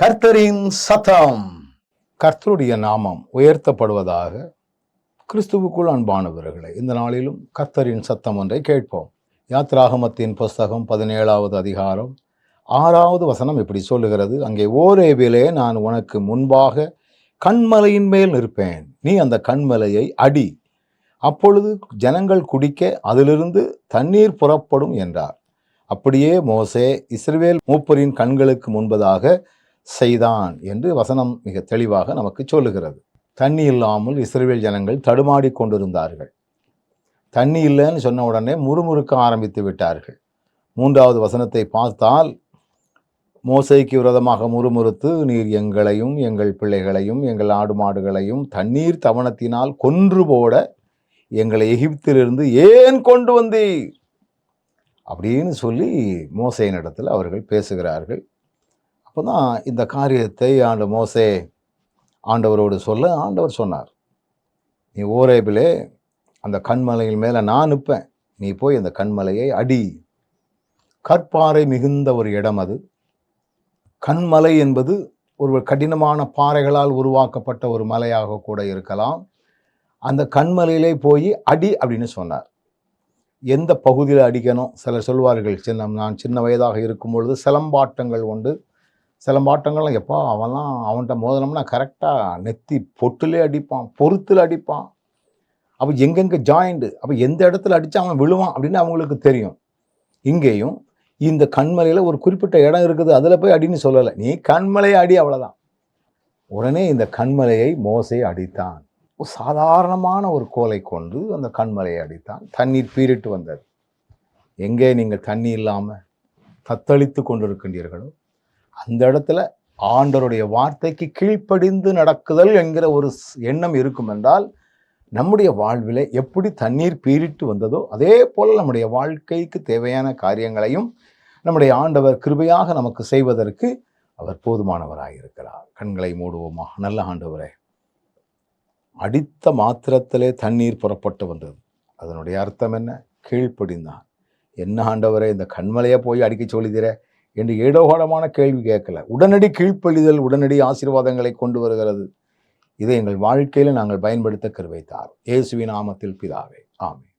கர்த்தரின் சத்தம். கர்த்தருடைய நாமம் உயர்த்தப்படுவதாக கிறிஸ்துவுக்குள் அன்பானவர்களே இந்த நாளிலும் கர்த்தரின் சத்தம் ஒன்றை கேட்போம். யாத்ராகமத்தின் புஸ்தகம் பதினேழாவது அதிகாரம் ஆறாவது வசனம் இப்படி சொல்லுகிறது அங்கே ஓரேவிலே நான் உனக்கு முன்பாக கண்மலையின் மேல் நிற்பேன். நீ அந்த கண்மலையை அடி. அப்பொழுது ஜனங்கள் குடிக்க அதிலிருந்து தண்ணீர் புறப்படும் என்றார். அப்படியே மோசே இஸ்ரவேல் மூப்பரின் கண்களுக்கு முன்பதாக செய்தான் என்று வசனம் மிக தெளிவாக நமக்கு சொல்லுகிறது. தண்ணி இல்லாமல் இஸ்ரேல் ஜனங்கள் தடுமாடி கொண்டிருந்தார்கள். தண்ணி இல்லைன்னு சொன்ன உடனே முறுமுறுக்க ஆரம்பித்து விட்டார்கள். மூன்றாவது வசனத்தை பார்த்தால் மோசைக்கு விரதமாக முறுமுறுத்து நீர் எங்களையும் எங்கள் பிள்ளைகளையும் எங்கள் ஆடு மாடுகளையும் தண்ணீர் தவணத்தினால் கொன்று போட எங்களை எகிப்திலிருந்து ஏன் கொண்டு வந்தீர்? அப்படின்னு சொல்லி மோசையின் இடத்துல அவர்கள் பேசுகிறார்கள். அப்போ தான் இந்த காரியத்தை ஆண்டு மோசே ஆண்டவரோடு சொல்ல ஆண்டவர் சொன்னார். நீ ஓரேபிலே அந்த கண்மலையின் மேலே நான் நிற்பேன். நீ போய் அந்த கண்மலையை அடி. கற்பாறை மிகுந்த ஒரு இடம் அது. கண்மலை என்பது ஒரு கடினமான பாறைகளால் உருவாக்கப்பட்ட ஒரு மலையாக கூட இருக்கலாம். அந்த கண்மலையிலே போய் அடி அப்படின்னு சொன்னார். எந்த பகுதியில் அடிக்கணும்? சிலர் சொல்வார்கள் சின்ன நான் சின்ன வயதாக இருக்கும் பொழுது சிலம்பாட்டங்கள் உண்டு. சில மாட்டங்கள்லாம் எப்போ அவன்லாம் அவன்கிட்ட மோதலம்னா கரெக்டாக நெத்தி பொட்டிலே அடிப்பான் பொருத்தில் அடிப்பான். அப்போ எங்கெங்கே ஜாயிண்டு அப்போ எந்த இடத்துல அடித்தா அவன் விழுவான் அப்படின்னு அவங்களுக்கு தெரியும். இங்கேயும் இந்த கண்மலையில் ஒரு குறிப்பிட்ட இடம் இருக்குது அதில் போய் அடின்னு சொல்லலை. நீ கண்மலையை அடி அவ்வளோதான் உடனே இந்த கண்மலையை மோசை அடித்தான். ஒரு சாதாரணமான ஒரு கோலை கொண்டு அந்த கண்மலையை அடித்தான். தண்ணீர் பீரிட்டு வந்தது. எங்கே நீங்கள் தண்ணி இல்லாமல் தத்தளித்து கொண்டிருக்கின்றீர்களோ அந்த இடத்துல ஆண்டவருடைய வார்த்தைக்கு கீழ்ப்படிந்து நடக்குதல் என்கிற ஒரு ஸ்- எண்ணம் இருக்கும் என்றால் நம்முடைய வாழ்வில் எப்படி தண்ணீர் பீரிட்டு வந்ததோ அதே போல் நம்முடைய வாழ்க்கைக்கு தேவையான காரியங்களையும் நம்முடைய ஆண்டவர் கிருபையாக நமக்கு செய்வதற்கு அவர் போதுமானவராக இருக்கிறார். கண்களை மூடுவோமா? நல்ல ஆண்டவரே அடித்த மாத்திரத்திலே தண்ணீர் புறப்பட்டு வந்தது. அதனுடைய அர்த்தம் என்ன? கீழ்ப்படிந்தான். என்ன ஆண்டவரே இந்த கண்மலையை போய் அடிக்க சொல்லிதிர என்று ஏடோகோடமான கேள்வி கேட்கல. உடனடி கீழ்ப்பழிதல் உடனடி ஆசீர்வாதங்களை கொண்டு வருகிறது. இதை எங்கள் வாழ்க்கையில் நாங்கள் பயன்படுத்த கருவைத்தார். இயேசுவின் நாமத்தில் பிதாவே. ஆமே